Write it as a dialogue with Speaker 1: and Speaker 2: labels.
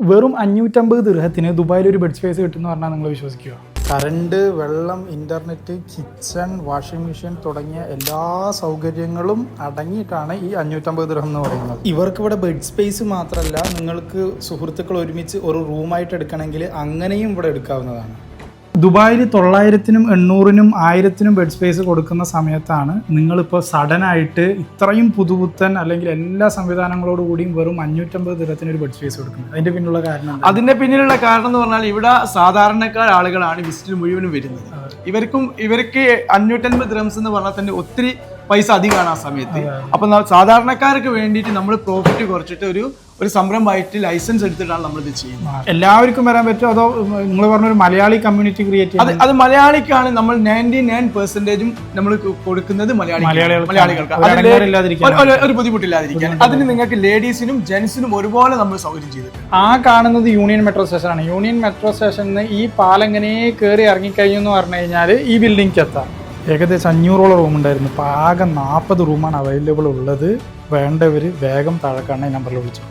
Speaker 1: വെറും അഞ്ഞൂറ്റമ്പത് ദൃഹത്തിന് ദുബായിൽ ഒരു ബെഡ് സ്പേസ് കിട്ടുമെന്ന് പറഞ്ഞാൽ നിങ്ങൾ വിശ്വസിക്കുക കറണ്ട് വെള്ളം ഇന്റർനെറ്റ് കിച്ചൺ വാഷിംഗ് മെഷീൻ തുടങ്ങിയ എല്ലാ സൗകര്യങ്ങളും അടങ്ങിയിട്ടാണ് ഈ അഞ്ഞൂറ്റമ്പത് ദൃഹം എന്ന് പറയുന്നത്. ഇവർക്ക് ഇവിടെ ബെഡ് സ്പേസ് മാത്രമല്ല നിങ്ങൾക്ക് സുഹൃത്തുക്കൾ ഒരുമിച്ച് ഒരു റൂമായിട്ട് എടുക്കണമെങ്കിൽ അങ്ങനെയും ഇവിടെ എടുക്കാവുന്നതാണ്. ദുബായിൽ തൊള്ളായിരത്തിനും എണ്ണൂറിനും ആയിരത്തിനും ബെഡ് സ്പേസ് കൊടുക്കുന്ന സമയത്താണ് നിങ്ങളിപ്പോൾ സഡനായിട്ട് ഇത്രയും പുതുപുത്തൻ അല്ലെങ്കിൽ എല്ലാ സംവിധാനങ്ങളോട് കൂടിയും വെറും അഞ്ഞൂറ്റമ്പത് ദിനത്തിന് ഒരു ബെഡ് സ്പേസ് കൊടുക്കുന്നത്. അതിന്റെ പിന്നിലുള്ള കാരണം അതിന്റെ
Speaker 2: അതിന്റെ പിന്നിലുള്ള കാരണം എന്ന് പറഞ്ഞാൽ ഇവിടെ സാധാരണക്കാർ ആളുകളാണ് വിസിറ്റിൽ മുഴുവനും വരുന്നത്. ഇവർക്കും ഇവർക്ക് അഞ്ഞൂറ്റൻപത് ദ്രംസ് എന്ന് പറഞ്ഞാൽ തന്നെ ഒത്തിരി പൈസ അധികമാണ് ആ സമയത്ത്. അപ്പൊ സാധാരണക്കാർക്ക് വേണ്ടിയിട്ട് നമ്മൾ പ്രോഫിറ്റ് കുറച്ചിട്ട് ഒരു ഒരു സംരംഭമായിട്ട് ലൈസൻസ് എടുത്തിട്ടാണ് നമ്മൾ ഇത് ചെയ്യുന്നത്
Speaker 1: എല്ലാവർക്കും വരാൻ പറ്റുമോ? അതോ നിങ്ങൾ പറഞ്ഞ ഒരു മലയാളി കമ്മ്യൂണിറ്റി ക്രിയേറ്റ്
Speaker 2: അത് അത് മലയാളിക്കാണ് നമ്മൾ നയന്റി നയൻ പെർസെന്റേജും നമ്മൾ കൊടുക്കുന്നത് മലയാളി
Speaker 1: മലയാളികൾക്ക്. ഒരു
Speaker 2: ബുദ്ധിമുട്ടില്ലാതിരിക്കാൻ. അതിന് നിങ്ങൾക്ക് ലേഡീസിനും ജെന്റ്സിനും ഒരുപോലെ നമ്മൾ സൗകര്യം ചെയ്തിട്ടുണ്ട്.
Speaker 1: ആ കാണുന്നത് യൂണിയൻ മെട്രോ സ്റ്റേഷൻ ആണ് യൂണിയൻ മെട്രോ സ്റ്റേഷനിൽ ഈ പാലം എങ്ങനെ കയറി ഇറങ്ങിക്കഴിഞ്ഞു എന്ന് പറഞ്ഞു കഴിഞ്ഞാൽ ഈ ബിൽഡിംഗ് എത്താം. ഏകദേശം അഞ്ഞൂറോളം റൂം ഉണ്ടായിരുന്നു. ഇപ്പോൾ ആകെ നാൽപ്പത് റൂമാണ് അവൈലബിൾ ഉള്ളത്. വേണ്ടവർ വേഗം താഴെ കാണുന്ന നമ്പറിൽ വിളിച്ചു.